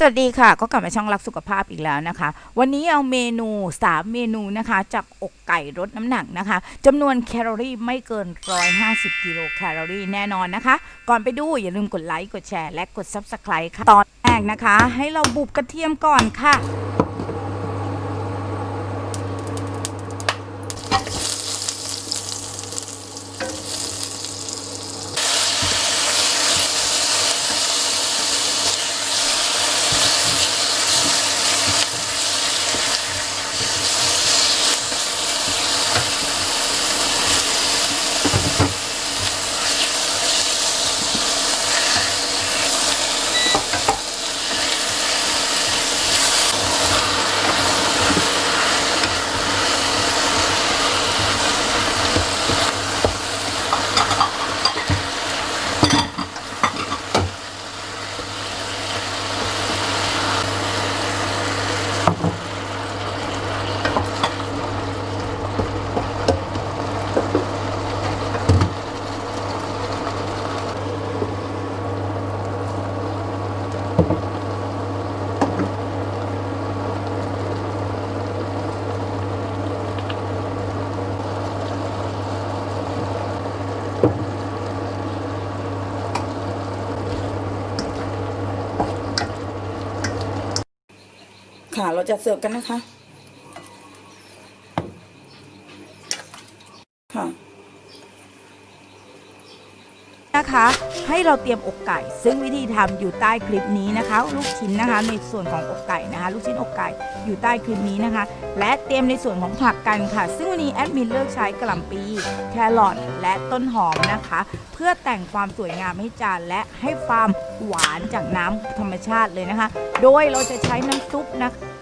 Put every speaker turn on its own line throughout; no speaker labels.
สวัสดีค่ะ ก็กลับมาช่องรักสุขภาพอีกแล้วนะคะ วันนี้เอาเมนู 3 เมนูนะคะ จากอกไก่ลดน้ำหนักนะคะจำนวนแคลอรี่ไม่เกิน 150 กิโลแคลอรี่แน่นอนนะคะ ก่อนไปดูอย่าลืมกดไลค์ กดแชร์ และกด Subscribe ค่ะ ตอนแรกนะคะ ให้เราบุบกระเทียมก่อนค่ะ ค่ะ เราจะเสิร์ฟกันนะคะ ค่ะ นะคะ ให้เราเตรียมอกไก่ ซึ่งวิธีทำอยู่ใต้คลิปนี้นะคะ ลูกชิ้นนะคะในส่วนของอกไก่นะคะ ลูกชิ้นอกไก่อยู่ใต้คลิปนี้นะคะ และเตรียมในส่วนของผักกันค่ะ ซึ่งวันนี้แอดมินเลือกใช้กระหล่ำปีแครอทและต้นหอมนะคะ เพื่อแต่งความสวยงามให้จานและให้ความหวานจากน้ำธรรมชาติเลยนะคะ โดยเราจะใช้น้ำซุปนะคะ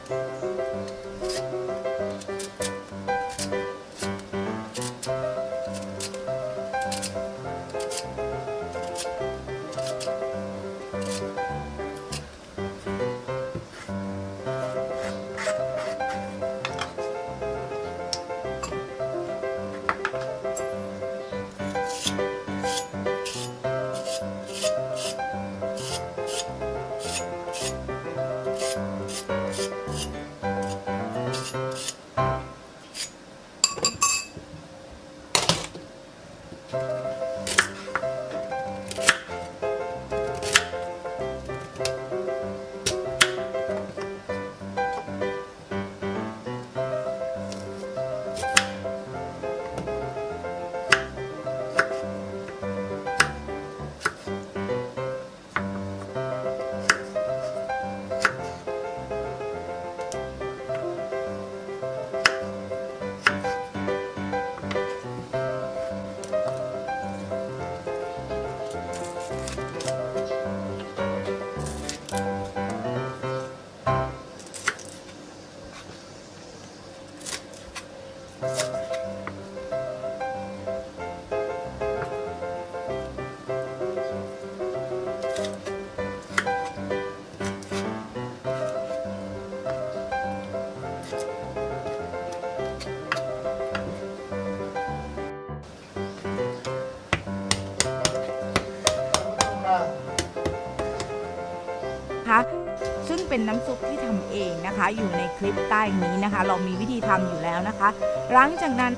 เป็นน้ำซุปที่ทำเองนะคะ อยู่ในคลิปใต้นี้นะคะ เรามีวิธีทำอยู่แล้วนะคะ หลังจากนั้น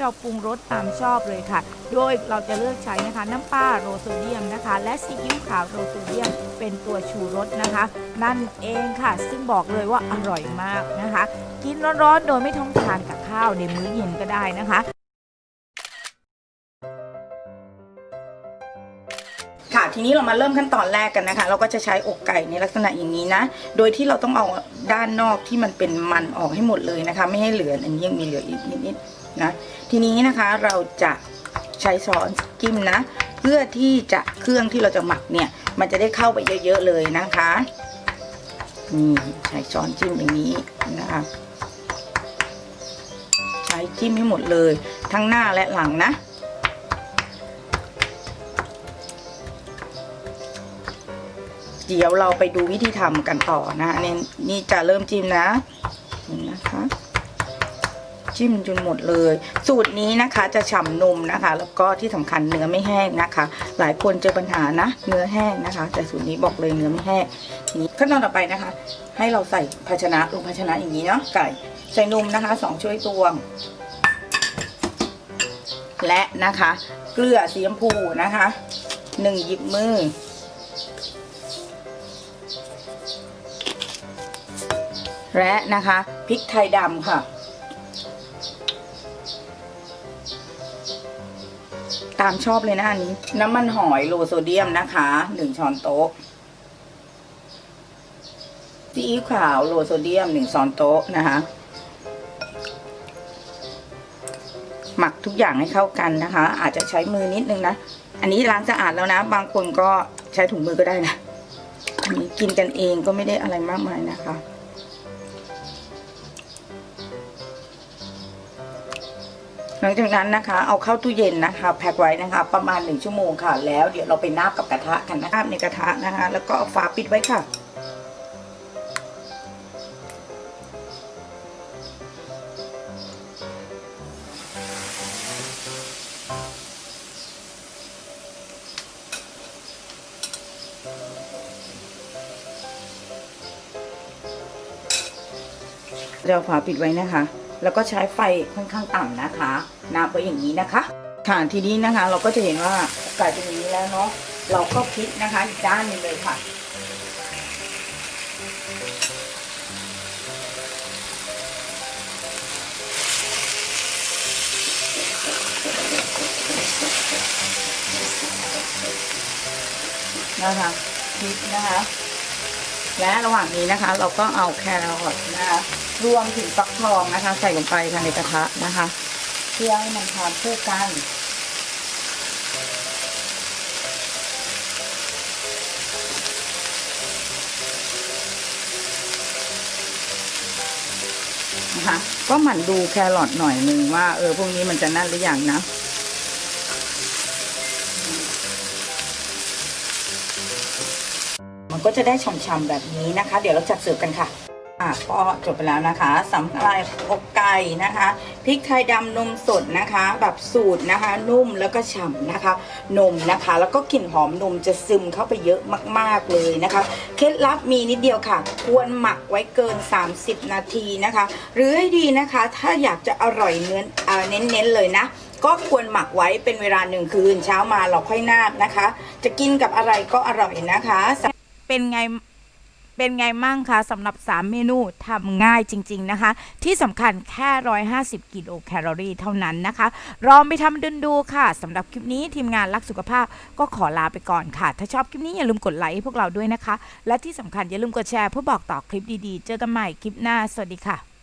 เราปรุงรสตามชอบเลยค่ะ โดยเราจะเลือกใช้นะคะน้ำปลาโรโซเดียมนะคะ และซีอิ๊วขาวโรโซเดียม เป็นตัวชูรสนะคะ นั่นเองค่ะ ซึ่งบอกเลยว่าอร่อยมากนะคะ กินร้อนๆโดยไม่ต้องทานกับข้าวในมื้อเย็นก็ได้นะคะค่ะทีนี้เรามาเริ่มขั้นตอนแรกกันนะคะ เราก็จะใช้อกไก่ในลักษณะอย่างนี้นะ โดยที่เราต้องเอาด้านนอกที่มันเป็นมันออกให้หมดเลยนะคะ ไม่ให้เหลืออันนี้ยังมีเหลืออีกนิดๆ นะทีนี้นะคะเราจะใช้ช้อนจิ้มนะเพื่อที่จะเครื่องที่เราจะหมักเนี่ย มันจะได้เข้าไปเยอะ ๆ เลยนะคะนี่ใช้ช้อนจิ้มอย่างนี้นะคะใช้จิ้มให้หมดเลย ทั้งหน้าและหลังนะเดี๋ยวเราไปดูวิธีทำกันต่อนะเนี่ยนี่จะเริ่มจิ้มนะนี่นะคะ จิ้มจนหมดเลย สูตรนี้นะคะจะฉ่ำนมนะคะ แล้วก็ที่สำคัญเนื้อไม่แห้งนะคะ หลายคนเจอปัญหานะเนื้อแห้งนะคะ แต่สูตรนี้บอกเลยเนื้อไม่แห้งนี่ขั้นตอนต่อไปนะคะ ให้เราใส่ภาชนะลงภาชนะอย่างนี้เนาะไก่ใส่นมนะคะสองช่วยตวง และนะคะ เกลือสีชมพูนะคะหนึ่งหยิบมือและนะคะพริกไทยดำค่ะามชอบเลยนะอันนี้ น้ำมันหอยโลโซเดียมนะคะหนึ่งช้อนโต๊ะซีอิ๊วขาวโลโซเดียมหนึ่งช้อนโต๊ะนะคะ หมักทุกอย่างให้เข้ากันนะคะ อาจจะใช้มือนิดนึงนะ อันนี้ล้างสะอาดแล้วนะ บางคนก็ใช้ถุงมือก็ได้นะอันนี้กินกันเองก็ไม่ได้อะไรมากมายนะคะ หลังจากนั้นนะคะเอาเข้าตู้เย็นนะคะแพ็คไว้นะคะ ประมาณหนึ่งชั่วโมงค่ะ แล้วเดี๋ยวเราไปนาบกับกระทะกันนะคะในกระทะนะคะ แล้วก็เอาฝาปิดไว้ค่ะ เราฝาปิดไว้นะคะ แล้วก็ใช้ไฟค่อนข้างต่ำนะคะนับไว้อย่างนี้นะคะค่ะทีนี้นะคะเราก็จะเห็นว่าไก่เป็นอย่างนี้แล้วเนาะเราก็พลิกนะคะอีกด้านหนึงเลยค่ะนะคะพริกนะคะ และระหว่างนี้นะคะ เราก็เอาแครอทนะคะ รวมถึงฟักทองนะคะ ใส่ลงไปค่ะในกระทะนะคะ เพื่อให้มันทานคู่กันนะคะก็หมั่นดูแครอทหน่อยหนึ่งว่าเออพวกนี้มันจะนั่นหรือยังนะมันก็จะได้ฉ่ำๆแบบนี้นะคะ เดี๋ยวเราจัดเสิร์ฟกันค่ะ อะก็จบไปแล้วนะคะสำหรับอกไก่นะคะพริกไทยดำนมสดนะคะ แบบสูตรนะคะ นุ่มแล้วก็ฉ่ำนะคะ นมนะคะ แล้วก็กลิ่นหอมนมจะซึมเข้าไปเยอะมาก ๆเลยนะคะ เคล็ดลับมีนิดเดียวค่ะ ควรหมักไว้เกิน 30 นาทีนะคะ หรือให้ดีนะคะ ถ้าอยากจะอร่อยเนื้ออเน้นๆเลยนะก็ควรหมักไว้เป็นเวลาหนึ่งคืนเช้ามาเราค่อยนาบนะคะ จะกินกับอะไรก็อร่อยนะคะ เป็นไง เป็นไงมั่งคะสำหรับ 3 เมนูทำง่ายจริง ๆนะคะ ที่สำคัญแค่ 150 กิโลแคลอรี่เท่านั้นนะคะลองไปทำดูดูค่ะสำหรับคลิปนี้ทีมงานรักสุขภาพก็ขอลาไปก่อนค่ะ ถ้าชอบคลิปนี้อย่าลืมกดไลค์ให้พวกเราด้วยนะคะ และที่สำคัญอย่าลืมกดแชร์เพื่อบอกต่อคลิปดีๆ เจอกันใหม่คลิปหน้าสวัสดีค่ะ